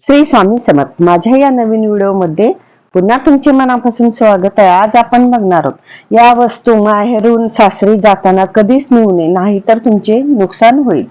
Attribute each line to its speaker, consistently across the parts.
Speaker 1: श्री स्वामी समर्थ. माझ्या या नवीन व्हिडिओमध्ये पुन्हा तुमचे मनापासून स्वागत आहे. आज आपण बघणार आहोत या वस्तू माहेरून सासरी जाताना कधीच नेऊ नये नाहीतर तुमचे नुकसान होईल.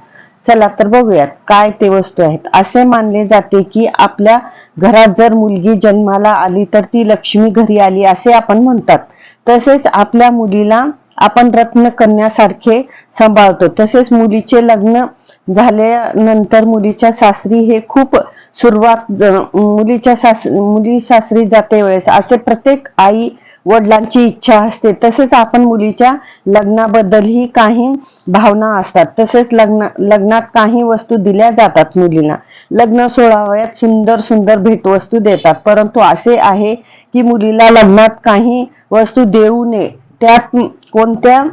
Speaker 1: चला तर बघूयात काय ते वस्तू आहेत. असे मानले जाते की आपल्या घरात जर मुलगी जन्माला आली तर ती लक्ष्मी घरी आली असे आपण म्हणतात. तसेच आपल्या मुलीला आपण रत्न कन्यासारखे सांभाळतो. तसेच मुलीचे लग्न झाल्यानंतर मुलीच्या सासरी हे खूप सुरुवात मुलीच्या सास मुली सासरी जाते वेळेस. असे प्रत्येक आई वडिलांची इच्छा असते. तसेच आपण मुलीच्या लग्नाबद्दलही काही भावना असतात. तसेच लग्न लग्नात काही वस्तू दिल्या जातात मुलीला लग्न सोळावयात सुंदर सुंदर भेटवस्तू देतात. परंतु असे आहे की मुलीला लग्नात काही वस्तू देऊ नये. त्यात कोणत्या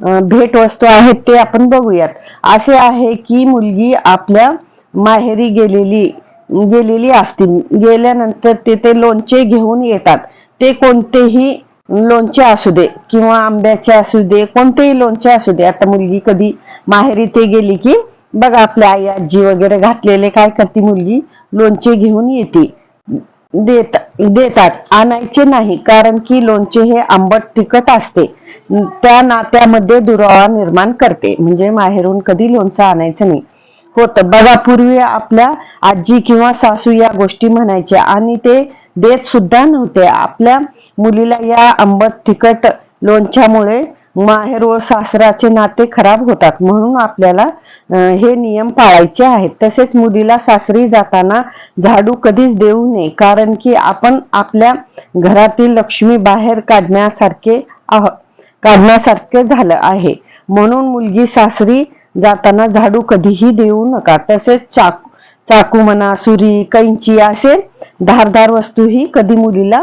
Speaker 1: भेट भेटवस्तू आहेत ते आपण बघूयात. असे आहे की मुलगी आपल्या माहेरी गेलेली गेलेली असती. गेल्यानंतर तिथे लोणचे घेऊन येतात. ते कोणतेही लोणचे असू दे किंवा आंब्याचे असू दे कोणतेही लोणचे असू दे. आता मुलगी कधी माहेरी ते गेली की बघा आपल्या आई आजी वगैरे घातलेले काय करते मुलगी? लोणचे घेऊन येते. देत देतात. आणायचे नाही कारण की लोणचे हे आंबट तिखट असते. त्या नात्यामध्ये दुरावा निर्माण करते. म्हणजे माहेरून कधी लोणचं आणायचं नाही. होतं. बघा पूर्वी आपल्या आजी किंवा सासू या गोष्टी म्हणायच्या आणि ते देत सुद्धा नव्हते. आपल्या मुलीला या आंबट तिखट लोणच्यामुळे माहेर व सासराचे नाते खराब होतात. म्हणून आपल्याला हे नियम पाळायचे आहेत. तसेच मुलीला सासरी जाताना झाडू कधीच देऊ नये. कारण की आपण आपल्या घरातील लक्ष्मी बाहेर काढण्यासारखे आह काढण्यासारखे झालं आहे. म्हणून मुलगी सासरी जाताना झाडू कधीही देऊ नका. तसेच चाकू चाकू म्हणा सुरी कैंची असे धारदार वस्तूही कधी मुलीला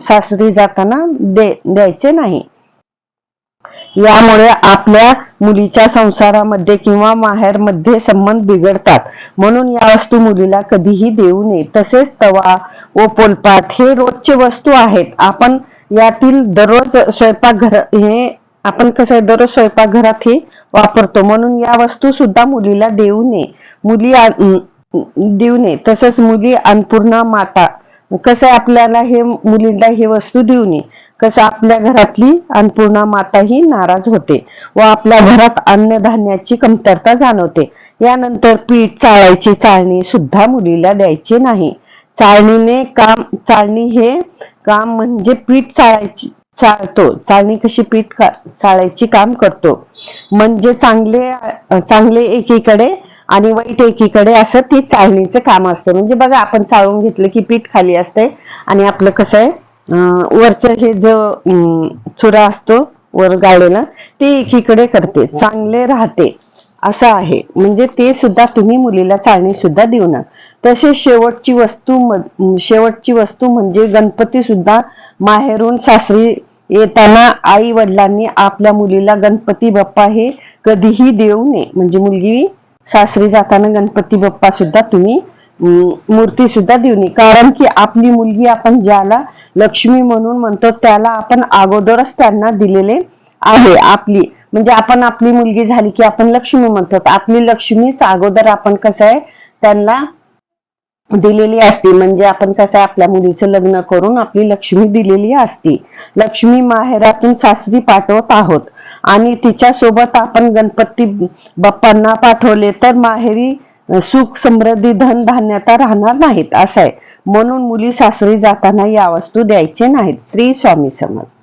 Speaker 1: सासरी जाताना दे द्यायचे नाही. यामुळे आपल्या मुलीच्या संसारामध्ये किंवा माहेरमध्ये संबंध बिघडतात. म्हणून या वस्तू मुलीला कधीही देऊ नये. तसेच तवा व पोलपाट हे रोजचे वस्तू आहेत. आपण यातील दररोज स्वयंपाकघर हे आपण कसं आहे, दररोज स्वयंपाकघरात हे वापरतो. म्हणून या वस्तू सुद्धा मुलीला देऊ नये. मुली देऊ नये. तसंच मुली अन्नपूर्णा माता कसं आहे, आपल्याला हे मुलीला हे वस्तू देऊ नये. कसं आपल्या घरातली अन्नपूर्णा माता ही नाराज होते व आपल्या घरात अन्नधान्याची कमतरता जाणवते. यानंतर पीठ चाळायची चाळणी सुद्धा मुलीला द्यायची नाही. चाळणीने काम चाळणी हे काम म्हणजे पीठ चाळायची चाळतो. चाळणी कशी पीठ का- चाळायची काम करतो. म्हणजे चांगले चांगले एकीकडे आणि वाईट एकीकडे असं ती चाळणीचं काम असतं. म्हणजे बघा आपण चाळून घेतलं की पीठ खाली असतंय आणि आपलं कसं आहे? वरचं हे जो चुरा असतो वर गाळलेला ते एकीकडे करते चांगले राहते. असं आहे. म्हणजे ते सुद्धा तुम्ही मुलीला चाळणी सुद्धा देऊ ना तसेच शेवटची वस्तू शेवटची वस्तू म्हणजे गणपती सुद्धा माहेरून सासरी येताना आई वडिलांनी आपल्या मुलीला गणपती बाप्पा हे कधीही देऊ नये. म्हणजे मुलगी सासरी जाताना गणपती बाप्पा सुद्धा तुम्ही मूर्ती सुद्धा देऊ नये. कारण की आपली मुलगी आपण ज्याला लक्ष्मी म्हणून म्हणतो त्याला आपण अगोदरच त्यांना दिलेले आहे आपली. म्हणजे आपण आपली मुलगी झाली की आपण लक्ष्मी म्हणतो. आपली लक्ष्मीच अगोदर आपण कसं आहे त्यांना दिलेली असते. म्हणजे आपण कसं आहे, आपल्या मुलीचं लग्न करून आपली लक्ष्मी दिलेली असती. लक्ष्मी माहेरातून सासरी पाठवत आहोत. आणि तिच्या सोबत आपण गणपती बाप्पांना पाठवले तर माहेरी सुख समृद्धी धन धान्यता राहणार नाहीत. असं आहे. म्हणून मुली सासरी जाताना या वस्तू द्यायचे नाहीत. श्री स्वामी समर्थ.